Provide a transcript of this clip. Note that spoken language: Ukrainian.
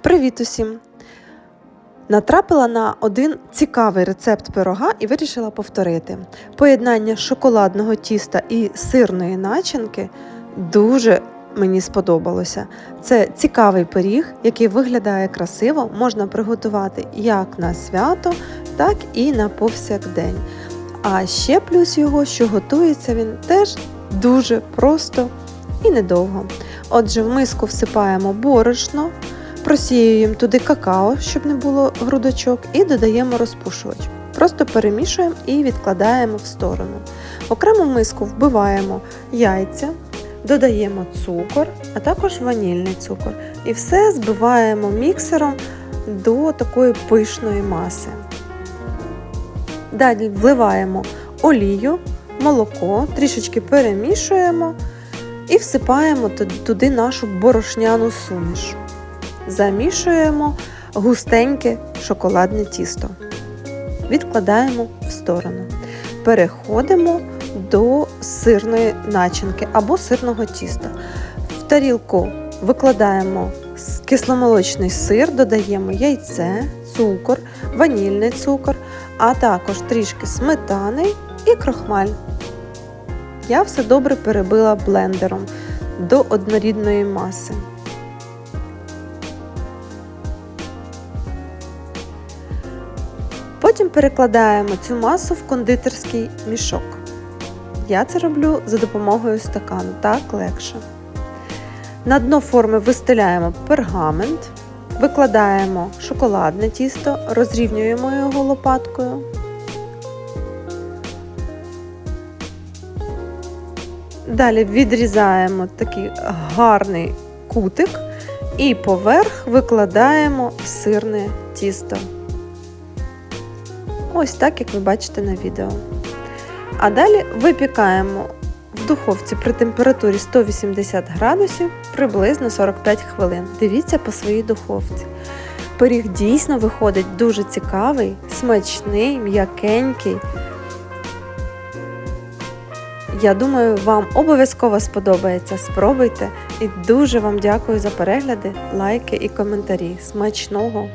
Привіт усім! Натрапила на один цікавий рецепт пирога і вирішила повторити. Поєднання шоколадного тіста і сирної начинки дуже мені сподобалося. Це цікавий пиріг, який виглядає красиво, можна приготувати як на свято, так і на повсякдень. А ще плюс його, що готується він теж дуже просто і недовго. Отже, в миску всипаємо борошно, просіюємо туди какао, щоб не було грудочок, і додаємо розпушувач. Просто перемішуємо і відкладаємо в сторону. Окремо в миску вбиваємо яйця, додаємо цукор, а також ванільний цукор. І все збиваємо міксером до такої пишної маси. Далі вливаємо олію, молоко, трішечки перемішуємо і всипаємо туди нашу борошняну суміш. Замішуємо густеньке шоколадне тісто. Відкладаємо в сторону. Переходимо до сирної начинки або сирного тіста. В тарілку викладаємо кисломолочний сир, додаємо яйце, цукор, ванільний цукор, а також трішки сметани і крохмаль. Я все добре перебила блендером до однорідної маси. Потім перекладаємо цю масу в кондитерський мішок. Я це роблю за допомогою стакану, так легше. На дно форми вистеляємо пергамент, викладаємо шоколадне тісто, розрівнюємо його лопаткою. Далі відрізаємо такий гарний кутик і поверх викладаємо сирне тісто. Ось так, як ви бачите на відео. А далі випікаємо в духовці при температурі 180 градусів приблизно 45 хвилин. Дивіться по своїй духовці. Пиріг дійсно виходить дуже цікавий, смачний, м'якенький. Я думаю, вам обов'язково сподобається. Спробуйте і дуже вам дякую за перегляди, лайки і коментарі. Смачного!